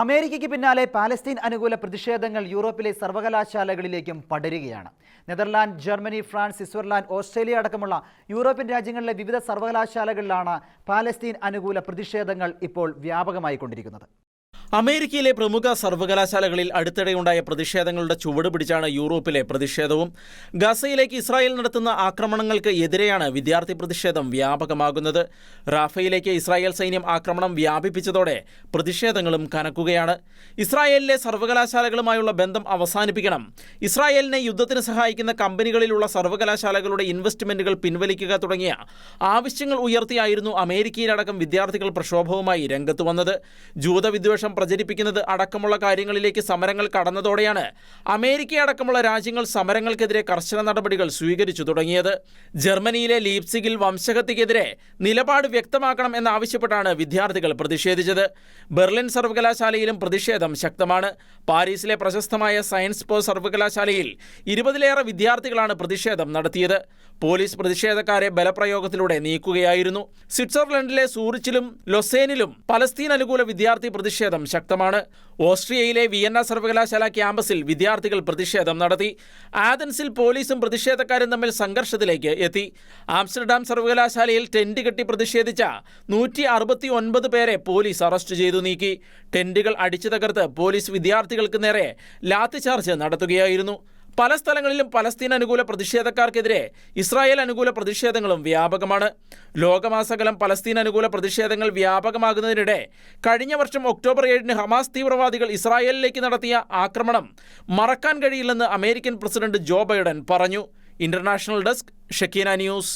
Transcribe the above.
അമേരിക്കയ്ക്ക് പിന്നാലെ പാലസ്തീൻ അനുകൂല പ്രതിഷേധങ്ങൾ യൂറോപ്പിലെ സർവകലാശാലകളിലേക്കും പടരുകയാണ്. Netherland Germany France Switzerland Australia അടക്കമുള്ള യൂറോപ്യൻ രാജ്യങ്ങളിലെ വിവിധ സർവകലാശാലകളിലാണ് പാലസ്തീൻ അനുകൂല പ്രതിഷേധങ്ങൾ ഇപ്പോൾ വ്യാപകമായിക്കൊണ്ടിരിക്കുന്നത്. അമേരിക്കയിലെ പ്രമുഖ സർവകലാശാലകളിൽ അടുത്തിടെയുണ്ടായ പ്രതിഷേധങ്ങളുടെ ചുവട് പിടിച്ചാണ് യൂറോപ്പിലെ പ്രതിഷേധവും. ഗസയിലേക്ക് ഇസ്രായേൽ നടത്തുന്ന ആക്രമണങ്ങൾക്ക് എതിരെയാണ് വിദ്യാർത്ഥി പ്രതിഷേധം വ്യാപകമാകുന്നത്. റാഫയിലേക്ക് ഇസ്രായേൽ സൈന്യം ആക്രമണം വ്യാപിപ്പിച്ചതോടെ പ്രതിഷേധങ്ങളും കനക്കുകയാണ്. ഇസ്രായേലിലെ സർവകലാശാലകളുമായുള്ള ബന്ധം അവസാനിപ്പിക്കണം. ഇസ്രായേലിനെ യുദ്ധത്തിന് സഹായിക്കുന്ന കമ്പനികളിലുള്ള സർവകലാശാലകളുടെ ഇൻവെസ്റ്റ്മെന്റുകൾ പിൻവലിക്കുക തുടങ്ങിയ ആവശ്യങ്ങൾ ഉയർത്തിയായിരുന്നു അമേരിക്കയിലടക്കം വിദ്യാർത്ഥികൾ പ്രക്ഷോഭവുമായി രംഗത്ത് വന്നത്. ജൂതവിദ്വേഷം പ്രചരിപ്പിക്കുന്നത് അടക്കമുള്ള കാര്യങ്ങളിലേക്ക് സമരങ്ങൾ കടന്നതോടെയാണ് അമേരിക്ക അടക്കമുള്ള രാജ്യങ്ങൾ സമരങ്ങൾക്കെതിരെ കർശന നടപടികൾ സ്വീകരിച്ചു തുടങ്ങിയത്. ജർമ്മനിയിലെ ലീപ്സിഗിൽ വംശഹത്യക്കെതിരെ നിലപാട് വ്യക്തമാക്കണം എന്നാവശ്യപ്പെട്ടാണ് വിദ്യാർത്ഥികൾ പ്രതിഷേധിച്ചത്. ബെർലിൻ സർവകലാശാലയിലും പ്രതിഷേധം ശക്തമാണ്. പാരീസിലെ പ്രശസ്തമായ സയൻസ് പോ സർവകലാശാലയിൽ ഇരുപതിലേറെ വിദ്യാർത്ഥികളാണ് പ്രതിഷേധം നടത്തിയത്. പോലീസ് പ്രതിഷേധക്കാരെ ബലപ്രയോഗത്തിലൂടെ നീക്കുകയായിരുന്നു. സ്വിറ്റ്സർലൻഡിലെ സൂറിച്ചിലും ലൊസേനിലും പലസ്തീൻ അനുകൂല വിദ്യാർത്ഥി പ്രതിഷേധം ശക്തമാണ്. ഓസ്ട്രിയയിലെ വിയന്ന സർവകലാശാല ക്യാമ്പസിൽ വിദ്യാർത്ഥികൾ പ്രതിഷേധം നടത്തി. ആദൻസിൽ പോലീസും പ്രതിഷേധക്കാരും തമ്മിൽ സംഘർഷത്തിലേക്ക് എത്തി. ആംസ്റ്റർഡാം സർവകലാശാലയിൽ ടെന്റ് കെട്ടി പ്രതിഷേധിച്ച നൂറ്റി അറുപത്തി ഒൻപത് പേരെ പോലീസ് അറസ്റ്റ് ചെയ്തു നീക്കി. ടെന്റുകൾ അടിച്ചു തകർത്ത് പോലീസ് വിദ്യാർത്ഥികൾക്ക് നേരെ ലാത്തിചാർജ് നടത്തുകയായിരുന്നു. പല സ്ഥലങ്ങളിലും പലസ്തീൻ അനുകൂല പ്രതിഷേധക്കാർക്കെതിരെ ഇസ്രായേൽ അനുകൂല പ്രതിഷേധങ്ങളും വ്യാപകമാണ്. ലോകമാസകലം പലസ്തീൻ അനുകൂല പ്രതിഷേധങ്ങൾ വ്യാപകമാകുന്നതിനിടെ കഴിഞ്ഞ വർഷം ഒക്ടോബർ ഏഴിന് ഹമാസ് തീവ്രവാദികൾ ഇസ്രായേലിലേക്ക് നടത്തിയ ആക്രമണം മറക്കാൻ കഴിയില്ലെന്ന് അമേരിക്കൻ പ്രസിഡന്റ് ജോ ബൈഡൻ പറഞ്ഞു. International desk Shakeena news